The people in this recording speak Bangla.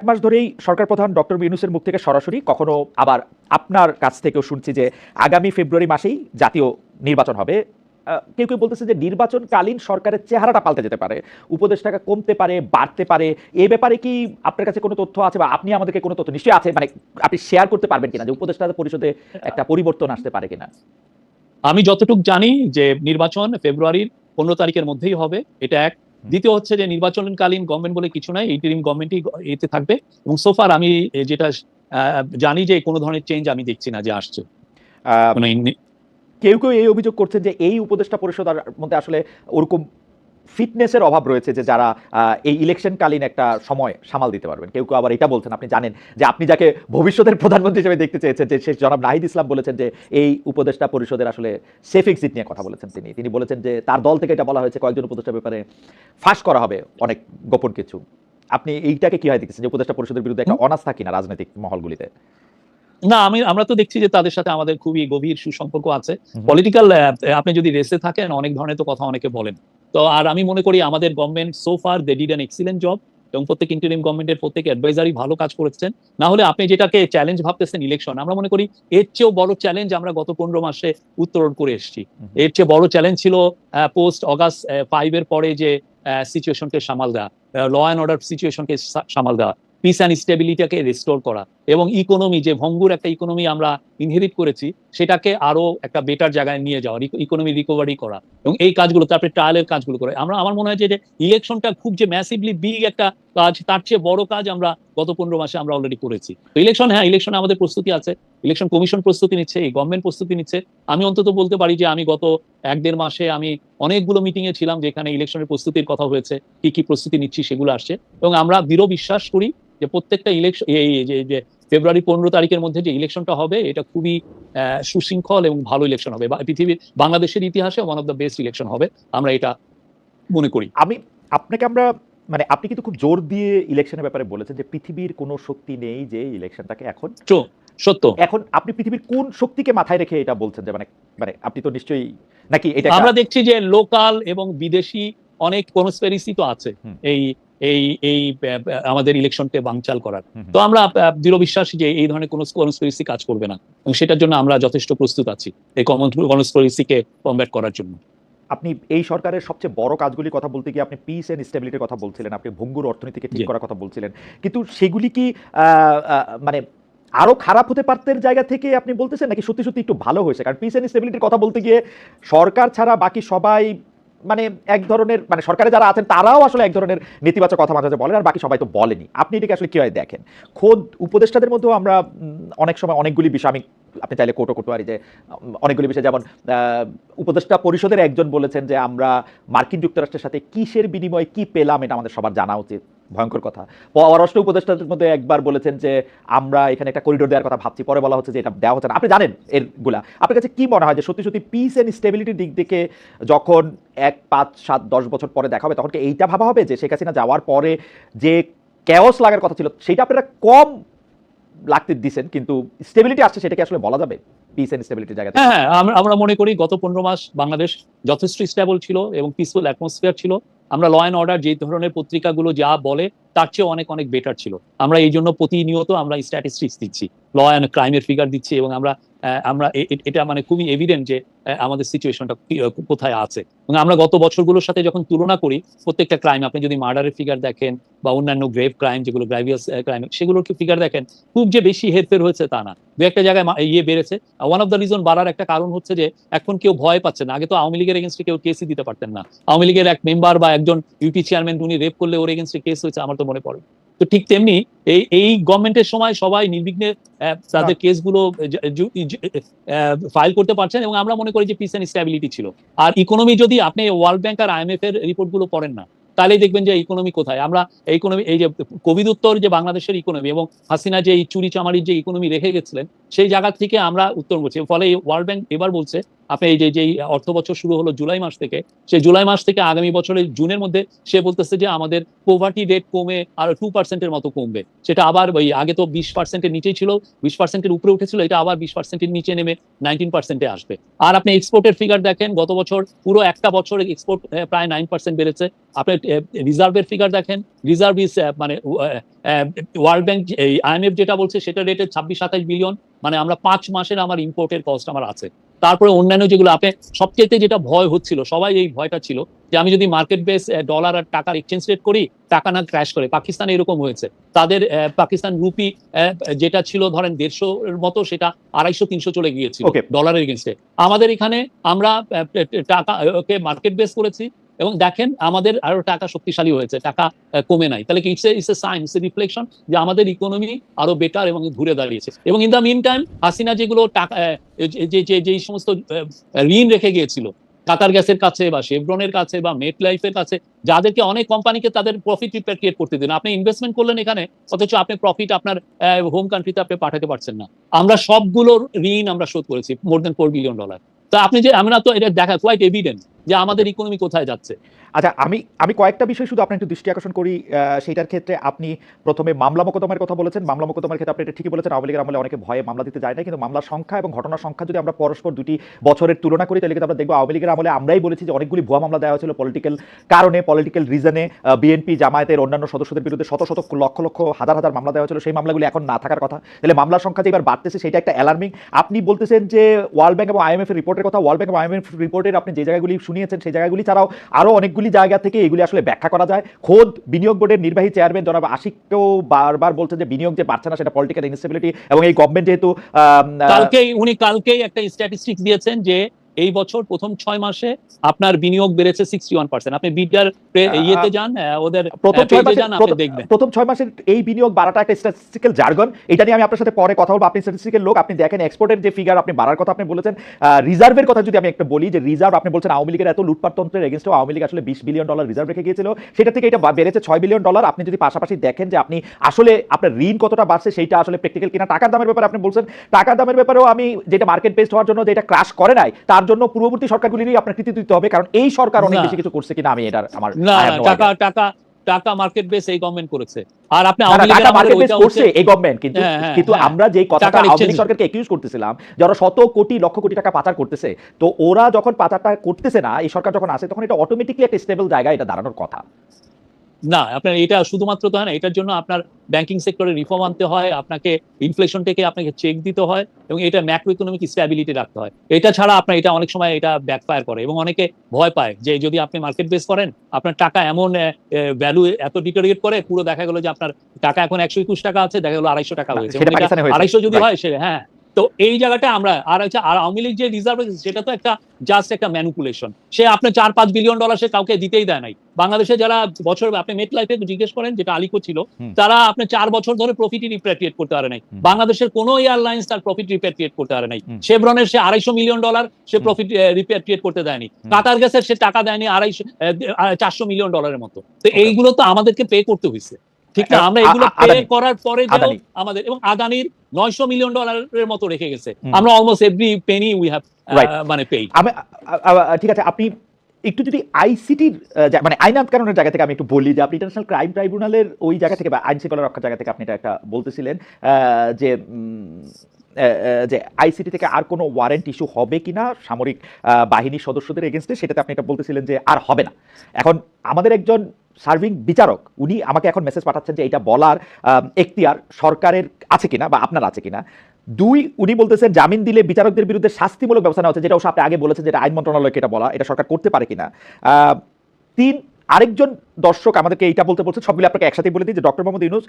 এক মাস ধরেই সরকার প্রধান ডক্টর ইউনুসের মুখ থেকে সরাসরি কখনো আবার আপনার কাছ থেকেও শুনছি যে আগামী ফেব্রুয়ারি মাসেই জাতীয় নির্বাচন হবে। কেউ কেউ বলতেছে যে নির্বাচনকালীন সরকারের চেহারাটা পাল্টে যেতে পারে উপদেষ্টাটা কমতে পারে, বাড়তে পারে। এ ব্যাপারে কি আপনার কাছে কোনো তথ্য আছে বা আপনি আমাদেরকে কোনো তথ্য, নিশ্চয়ই আছে মানে আপনি শেয়ার করতে পারবেন কিনা যে উপদেষ্টা পরিষদে একটা পরিবর্তন আসতে পারে কিনা? আমি যতটুকু জানি যে নির্বাচন ফেব্রুয়ারির পনেরো তারিখের মধ্যেই হবে, এটা এক। দ্বিতীয় হচ্ছে যে নির্বাচনকালীন গভর্নমেন্ট বলে কিছু নাই ইন্টারিম গভর্নমেন্টই এতে থাকবে। এবং সোফার আমি যেটা আহ, জানি যে কোনো ধরনের চেঞ্জ আমি দেখছি না যে আসছে। আহ, কেউ কেউ এই অভিযোগ করছেন যে এই উপদেষ্টা পরিষদের মধ্যে আসলে ওরকম ফিটনেসের অভাব রয়েছে যে যারা এই ইলেকশনকালীন একটা সময় সামাল দিতে পারবেন। কেউ কেউ আবার এটা বলছেন আপনি জানেন যে আপনি যাকে ভবিষ্যতের প্রধানমন্ত্রী হিসেবে দেখতে চেয়েছেন যে শেষ জনাব নাহিদ ইসলাম বলেছেন যে এই উপদেষ্টা পরিষদের আসলে সেফ এক্সিট নিয়ে কথা বলেছেন তিনি। তিনি বলেছেন যে তার দল থেকে এটা বলা হয়েছে কয়েকজন উপদেষ্টার ব্যাপারে ফাঁস করা হবে অনেক গোপন কিছু। আপনি এইটাকে কি হয় দেখছেন যে উপদেষ্টা পরিষদের বিরুদ্ধে একটা অনাস্থা কিনা রাজনৈতিক মহলগুলিতে? না আমি আমরা তো দেখছি যে তাদের সাথে আমাদের খুবই গভীর সুসম্পর্ক আছে। পলিটিক্যাল আপনি যদি রেসে থাকেন অনেক ধরনের তো কথা অনেকে বলেন। তো আর আমি মনে করি আমাদের government so far they did an excellent job এবং প্রত্যেক ইন্টারিম গভর্নমেন্টের প্রত্যেক অ্যাডভাইজারই ভালো কাজ করেছেন। না হলে আপনি যেটাকে চ্যালেঞ্জ ভাবতেছেন ইলেকশন আমরা মনে করি এর চেয়েও বড় চ্যালেঞ্জ আমরা গত পনেরো মাসে উত্তরণ করে এসেছি। এর চেয়ে বড় চ্যালেঞ্জ ছিল পোস্ট অগাস্ট ফাইভ এর পরে যে সিচুয়েশনকে সামাল দেওয়া ল অ্যান্ড অর্ডার সিচুয়েশনকে সামাল দেওয়া পিস অ্যান্ড স্টেবিলিটিকে রেস্টোর করা। এবং ইকোনমি যে ভঙ্গুর একটা ইকোনমি আমরা ইনহেরিট করেছি, সেটাকে আরও একটা বেটার জায়গায় নিয়ে যাওয়া ইকোনমি রিকভারি করা। এবং এই কাজগুলো তারপরে ট্রায়ালের কাজগুলো করে আমরা, আমার মনে হয় যে ইলেকশনটা খুব যে ম্যাসিভলি বিগ একটা কাজ, তার চেয়ে বড় কাজ আমরা গত পনেরো মাসে আমরা অলরেডি করেছি। তো ইলেকশন হ্যাঁ ইলেকশনে আমাদের প্রস্তুতি আছে। ইলেকশন কমিশন প্রস্তুতি নিচ্ছে, এই গভর্নমেন্ট প্রস্তুতি নিচ্ছে। আমি অন্তত বলতে পারি যে, আমি গত এক দেড় মাসে আমি অনেকগুলো মিটিং এ ছিলাম যেখানে ইলেকশনের প্রস্তুতির কথা হয়েছে, কি কি প্রস্তুতি নিচ্ছি সেগুলো আসছে। এবং আমরা দৃঢ় বিশ্বাস করি যে প্রত্যেকটা ইলেকশন এই যে যে ফেব্রুয়ারি পনেরো তারিখের মধ্যে যে ইলেকশনটা হবে এটা খুবই সুশৃঙ্খল এবং ভালো ইলেকশন হবে। পৃথিবীর বাংলাদেশের ইতিহাসে one of the best election হবে। আমরা এটা মনে করি। আমি আপনাকে আমরা মানে আপনি কিন্তু খুব জোর দিয়ে ইলেকশনের ব্যাপারে বলেছেন যে পৃথিবীর কোনো শক্তি নেই যে ইলেকশনটাকে এখন সত্য। এখন আপনি পৃথিবীর কোন শক্তিকে মাথায় রেখে এটা বলছেন যে মানে মানে আপনি তো নিশ্চয়ই নাকি এটা আমরা দেখছি যে লোকাল এবং বিদেশি অনেক কনস্পেরিসি তো আছে। এই এই এই আমাদের ইলেকশনকে বাংচাল করার। তো আমরা দৃঢ় বিশ্বাসী যে এই ধরনের কোনো কনস্পেরিসি কাজ করবে না। এবং সেটার জন্য আমরা যথেষ্ট প্রস্তুত আছি এই কনস্পেরিসিকে কমব্যাট করার জন্য। আপনি এই সরকারের সবচেয়ে বড় কাজগুলির কথা বলতে গিয়ে আপনি পিস এন্ড স্টেবিলিটির কথা বলছিলেন আপনি ভঙ্গুর অর্থনীতিকে ঠিক করার কথা বলছিলেন। কিন্তু সেগুলি কি মানে আরও খারাপ হতে পারতের জায়গা থেকে আপনি বলতেছেন নাকি সত্যি সত্যি একটু ভালো হয়েছে? কারণ পিস এন্ড স্টেবিলিটির কথা বলতে গিয়ে সরকার ছাড়া বাকি সবাই মানে এক ধরনের মানে সরকারে যারা আছেন তারাও আসলে এক ধরনের নেতিবাচক কথা মাঝে বলেন, আর বাকি সবাই তো বলেনি। আপনি এটাকে আসলে কীভাবে দেখেন? খোদ উপদেষ্টাদের মধ্যেও আমরা অনেক সময় অনেকগুলি বিষয়, আমি, আপনি চাইলে কোটো করতে পারি যে অনেকগুলি বিষয়, যেমন উপদেষ্টা পরিষদের একজন বলেছেন যে, আমরা মার্কিন যুক্তরাষ্ট্রের সাথে কিসের বিনিময়ে কি পেলাম, এটা আমাদের সবার জানা উচিত। ভয়ঙ্কর কথা। পররাষ্ট্র উপদেষ্টাদের মধ্যে একবার বলেছেন যে, আমরা এখানে একটা করিডোর দেওয়ার কথা ভাবছি। পরে বলা হচ্ছে যে, এটা দেওয়া হচ্ছে না। আপনি জানেন এরগুলা। আপনার কাছে কি মনে হয় যে, সত্যি সত্যি পিস এন্ড স্টেবিলিটির দিক থেকে যখন এক, পাঁচ, সাত, দশ বছর পরে দেখা হবে, তখন কি এইটা ভাবা হবে যে, শেখ হাসিনা যাওয়ার পরে যে ক্যাওস লাগার কথা ছিল, সেটা আপনারা কম লাগতে দিছেন, কিন্তু স্টেবিলিটি আসছে সেটাকে আসলে বলা যাবে? পিস এন্ড স্টেবিলিটির হ্যাঁ হ্যাঁ আমরা- মনে করি গত পনেরো মাস বাংলাদেশ যথেষ্ট স্টেবল ছিল এবং পিসফুল অ্যাটমসফিয়ার ছিল। আমরা ল অ্যান্ড অর্ডার যে ধরনের পত্রিকাগুলো যা বলে, তার চেয়ে অনেক অনেক বেটার ছিল। আমরা এই জন্য প্রতিনিয়ত আমরা স্ট্যাটিস্টিক্স দিচ্ছি। ল অ্যান্ড ক্রাইমের ফিগার দিচ্ছি এবং আমরা আমরা এটা মানে খুবই এভিডেন্ট যে আমাদের সিচুয়েশনটা কোথায় আছে। এবং আমরা গত বছরগুলোর সাথে যখন তুলনা করি, প্রত্যেকটা ক্রাইম আপনি যদি মার্ডারের ফিগার দেখেন বা অন্যান্য গ্রেভ ক্রাইম যেগুলো গ্রাভিয়াস ক্রাইম সেগুলোর ফিগার দেখেন, খুব যে বেশি হেরফের হয়েছে তা না। দু একটা জায়গায় ইয়ে বেড়েছে ওয়ান অফ দ্য রিজন বাড়ার একটা কারণ হচ্ছে যে এখন কেউ ভয় পাচ্ছে না। আগে তো আওয়ামী লীগের এগেনস্টে কেউ কেসই দিতে পারতেন না। আওয়ামী লীগের এক মেম্বার বা একজন ইউপি চেয়ারম্যান উনি রেপ করলে ওর এগেনস্টে কেস হয়েছে আমার তো মনে পড়ে। তো ঠিক তেমনি এই এই গভর্নমেন্টের সময় সবাই নির্বিঘ্নে আহ, তাদের কেসগুলো ফাইল করতে পারছেন এবং আমরা মনে করি যে পিস এন্ড স্ট্যাবিলিটি ছিল। আর ইকোনমি যদি আপনি ওয়ার্ল্ড ব্যাংক আর আইএমএফ এর রিপোর্টগুলো পড়েন না তাহলেই দেখবেন যে ইকোনমি কোথায়। আমরা ইকোনমি এই যে কোভিড উত্তর যে বাংলাদেশের ইকোনমি এবং হাসিনা যে এই চুরি চামারির যে ইকোনমি রেখে গেছিলেন, সেই জায়গা থেকে আমরা উত্তর করছি ফলে এই ওয়ার্ল্ড ব্যাংক এবার বলছে, আপনি এই যে যেই অর্থ বছর শুরু হলো জুলাই মাস থেকে, সেই জুলাই মাস থেকে আগামী বছরের জুনের মধ্যে সে বলতেছে যে আমাদের পোভার্টি রেট কমে আর টু পার্সেন্টের মতো কমবে। সেটা আবার ওই আগে তো বিশ পার্সেন্টের নিচেই ছিল, বিশ পার্সেন্টের উপরে উঠেছিল, এটা আবার বিশ পার্সেন্টের নিচে নেমে নাইনটিন পার্সেন্টে আসবে। আর আপনি এক্সপোর্টের ফিগার দেখেন, গত বছর পুরো একটা বছর এক্সপোর্ট প্রায় নাইন পার্সেন্ট বেড়েছে। আপনি রিজার্ভের ফিগার দেখেন। রিজার্ভ ইস মানে ওয়ার্ল্ড ব্যাংক এই আইএমএফ যেটা বলছে সেটা রেটে ছাব্বিশ সাতাশ বিলিয়ন মানে আমরা পাঁচ মাসের আমার ইম্পোর্টের কস্ট আমার আছে। তারপরে অন্যান্য যেগুলো আপনি সবচেয়ে যেটা ভয় হচ্ছিল সবাই এই ভয়টা ছিল যে আমি যদি মার্কেট বেস ডলার আর টাকার এক্সচেঞ্জ রেট করি টাকা না ক্র্যাশ করে। পাকিস্তানে এরকম হয়েছে। তাদের পাকিস্তান রুপি যেটা ছিল ধরেন দেড়শো এর মতো সেটা আড়াইশো তিনশো চলে গিয়েছিল. ডলারের এগেনস্টে আমাদের এখানে আমরা টাকা ওকে মার্কেট বেস করেছি। এবং দেখেন আমাদের আরও টাকা শক্তিশালী হয়েছে, টাকা কমে নাই। তাহলে কি it's it's a sign it's a reflection যে আমাদের ইকোনমি আরও বেটার এবং ঘুরে দাঁড়িয়েছে। এবং in the mean time Hasina যেগুলো টাকা যে- যেই সমস্ত ঋণ রেখে গিয়েছিল, কাতার গ্যাসের কাছে বা শেভরনের কাছে বা মেট লাইফের কাছে, যাদেরকে অনেক কোম্পানিকে তাদের প্রফিট রিপ্যাট্রিয়েট করতে দিন আপনি ইনভেস্টমেন্ট করলেন এখানে, অথচ আপনি প্রফিট আপনার হোম কান্ট্রিতে আপনি পাঠাতে পারছেন না। আমরা সবগুলোর ঋণ আমরা শোধ করেছি more than four billion dollar তো আপনি যে, আমরা তো এটা দেখা কোয়াইট এভিডেন্ট যে আমাদের ইকোনমি কোথায় যাচ্ছে। আচ্ছা আমি আমি কয়েকটা বিষয় শুধু আপনার একটু দৃষ্টি আকর্ষণ করি সেইটার ক্ষেত্রে আপনি প্রথমে মামলা মোকদ্দমার কথা বলেছেন। মামলা মোকদ্দমার ক্ষেত্রে আপনি এটা ঠিকই বলেছেন, আওয়ামী লীগের আমলে অনেকে ভয়ে মামলা দিতে যায় না কিন্তু মামলার সংখ্যা এবং ঘটনার সংখ্যা যদি আমরা পরস্পর দুটি বছরের তুলনা করি, তাহলে কিন্তু আমরা দেখব আওয়ামী লীগের আমলে আমরাই বলেছি যে অনেকগুলি ভুয়া মামলা দেওয়া হয়েছিল পলিটিক্যাল কারণে পলিটিক্যাল রিজনে বিএনপি জামায়াতের অন্যান্য সদস্যদের বিরুদ্ধে শত শত লক্ষ লক্ষ হাজার হাজার মামলা দেওয়া হয়েছিল। সেই মামলাগুলি এখন না থাকার কথা। তাহলে মামলার সংখ্যা যে এবার বাড়তেছে, সেটা একটা অ্যালার্মিং আপনি বলতেছেন যে ওয়ার্ল্ড ব্যাংক এবং আইএমএফ রিপোর্টের কথা, ওয়ার্ল্ড ব্যাংক এবং আইএমএফ রিপোর্টের আপনি যে জায়গাগুলি শুনিয়েছেন সেই জায়গাগুলি ছাড়াও আরও অনেকগুলি জায়গা থেকে এগুলি আসলে ব্যাখ্যা করা যায়। খোদ বিনিয়োগ বোর্ডের নির্বাহী চেয়ারম্যান জনাব আশিককেও বারবার বলছেন যে বিনিয়োগ যে পারছে না সেটা পলিটিক্যাল ইনস্টেবিলিটি এবং এই গভর্নমেন্ট যেহেতু কালকেই, উনি কালকেই একটা স্ট্যাটিস্টিক্স দিয়েছেন যে এই বছর প্রথম ছয় মাসে আপনার বিনিয়োগ বেড়েছে সিক্সটি ওয়ান পার্সেন্ট আপনি বিটার ইয়েতে যান ওদের প্রথম ছয় মাসে যান আপনি দেখবেন। প্রথম ছয় মাসের এই বিনিয়োগ বাড়াটা একটা স্ট্যাটিস্টিক্যাল জার্গন এটা নিয়ে আমি আপনার সাথে পরে কথা বলব। আপনি স্ট্যাটিস্টিক্যাল লোক আপনি দেখেন এক্সপোর্টের যে ফিগার আপনি বাড়ার কথা আপনি বলেছেন। রিজার্ভের কথা যদি আমি একটা বলি যে রিজার্ভ আপনি বলছেন আওয়ামী লীগের এত লুটপাটতন্ত্রের এগেনস্টে আওয়ামী লীগ আসলে বিশ বিলিয়ন ডলার রিজার্ভ রেখে গিয়েছিল। সেটা থেকে এটা বেড়েছে ছয় বিলিয়ন ডলার আপনি যদি পাশাপাশি দেখেন যে আপনি আসলে আপনার ঋণ কতটা বাড়ছে সেইটা আসলে প্র্যাকটিক্যাল কিনা। টাকার দামের ব্যাপারে আপনি বলছেন টাকার দামের ব্যাপারেও আমি যেটা মার্কেট বেসড হওয়ার জন্য যেটা ক্রাশ করে নাই তার জন্য পূর্ববর্তী সরকারগুলিরই আপনার কৃতিত্ব দিতে হবে কারণ এই সরকার অনেক। বেশি কিছু করছে কিনা আমি এটার আমার টাকা টাকা টাকা মার্কেট বেস এই গভর্নমেন্ট করেছে আর আপনি টাকা আমলে market করছে এই গভর্নমেন্ট কিন্তু হ্যাঁ, হ্যাঁ, কিন্তু হ্যাঁ। আমরা যেই কথাটা আওয়ামী লীগ সরকারকে একিউজ করতেছিলাম যারা শত কোটি লক্ষ কোটি টাকা পাচার করতেছে তো ওরা যখন পাচারটা করতেছে না এই সরকার যখন আসে তখন এটা অটোমেটিকলি একটা স্টেবল জায়গায় এটা দাঁড়ানোর কথা না আপনার এটা শুধুমাত্র তো হয় না এটার জন্য আপনার ব্যাংকিং সেক্টরে রিফর্ম আনতে হয় আপনাকে ইনফ্লেশন থেকে আপনাকে চেক দিতে হয় এবং এটা ম্যাক্রো ইকোনমিক স্ট্যাবিলিটি রাখতে হয়। এটা ছাড়া আপনার এটা অনেক সময় এটা ব্যাকফায়ার করে এবং অনেকে ভয় পায় যে যদি আপনি মার্কেট বেস করেন আপনার টাকা এমন ভ্যালু এত ডিটোরিয়েট করে পুরো দেখা গেল যে আপনার টাকা এখন একশো একুশ টাকা আছে দেখা গেলো আড়াইশো টাকা হয়েছে। আড়াইশো যদি হয় সে হ্যাঁ। তো এই জায়গাটা আমরা আর হচ্ছে আর আওয়ামী লীগ যে রিজার্ভ সেটা তো একটা জাস্ট একটা ম্যানুপুলেশন সে আপনার চার পাঁচ বিলিয়ন ডলার সে কাউকে দিতেই দেয় নাই। বাংলাদেশে যারা বছর আপনি মেট লাইফে জিজ্ঞেস করেন যেটা আলিকো ছিল তারা আপনি চার বছর ধরে প্রফিট রিপ্যাট্রিয়েট করতে পারে নাই। বাংলাদেশের কোনো এয়ারলাইন্স তার প্রফিট রিপ্যাট্রিয়েট করতে পারে নাই। শেভরনের সে আড়াইশো মিলিয়ন ডলার সে প্রফিট রিপ্যাট্রিয়েট করতে দেয়নি। কাতার গ্যাসের সে টাকা দেয়নি আড়াইশো চারশো মিলিয়ন ডলারের মতো। তো এইগুলো তো আমাদেরকে পে করতে হয়েছে ঠিক না? আমরা এগুলো পে করার পরে যে আমাদের এবং আদানির নয়শো মিলিয়ন ডলারের মতো রেখে গেছে। আমরা almost every penny we have মানে পেই আমি ঠিক আছে আপনি একটু যদি আইসিটির মানে আইনাত কারণের জায়গা থেকে আমি একটু বলি যে আপনি ইন্টারন্যাশনাল ক্রাইম ট্রাইব্যুনালের ওই জায়গা থেকে বা আইন শৃঙ্খলা রক্ষার জায়গা থেকে আপনি এটা একটা বলতেছিলেন যে যে আইসিটি থেকে আর কোনো ওয়ারেন্ট ইস্যু হবে কিনা সামরিক আহ, বাহিনীর সদস্যদের এগেনস্টে সেটাতে আপনি এটা বলতেছিলেন যে আর হবে না। এখন আমাদের একজন সার্ভিং বিচারক, উনি আমাকে এখন মেসেজ পাঠাচ্ছেন যে এটা বলার এখতিয়ার সরকারের আছে কিনা বা আপনার আছে কিনা। দুই, উনি বলতেছেন জামিন দিলে বিচারকদের বিরুদ্ধে শাস্তিমূলক ব্যবস্থা নেওয়া হচ্ছে, যেটা অবশ্য আপনি আগে বলেছেন যেটা আইন মন্ত্রণালয়কে এটা বলা, এটা সরকার করতে পারে কিনা। তিন, আরেকজন দর্শক আমাদেরকে এইটা বলতে বলছে, সবগুলো আপনাকে একসাথে বলে দিই যে ডক্টর মোহাম্মদ ইউনুস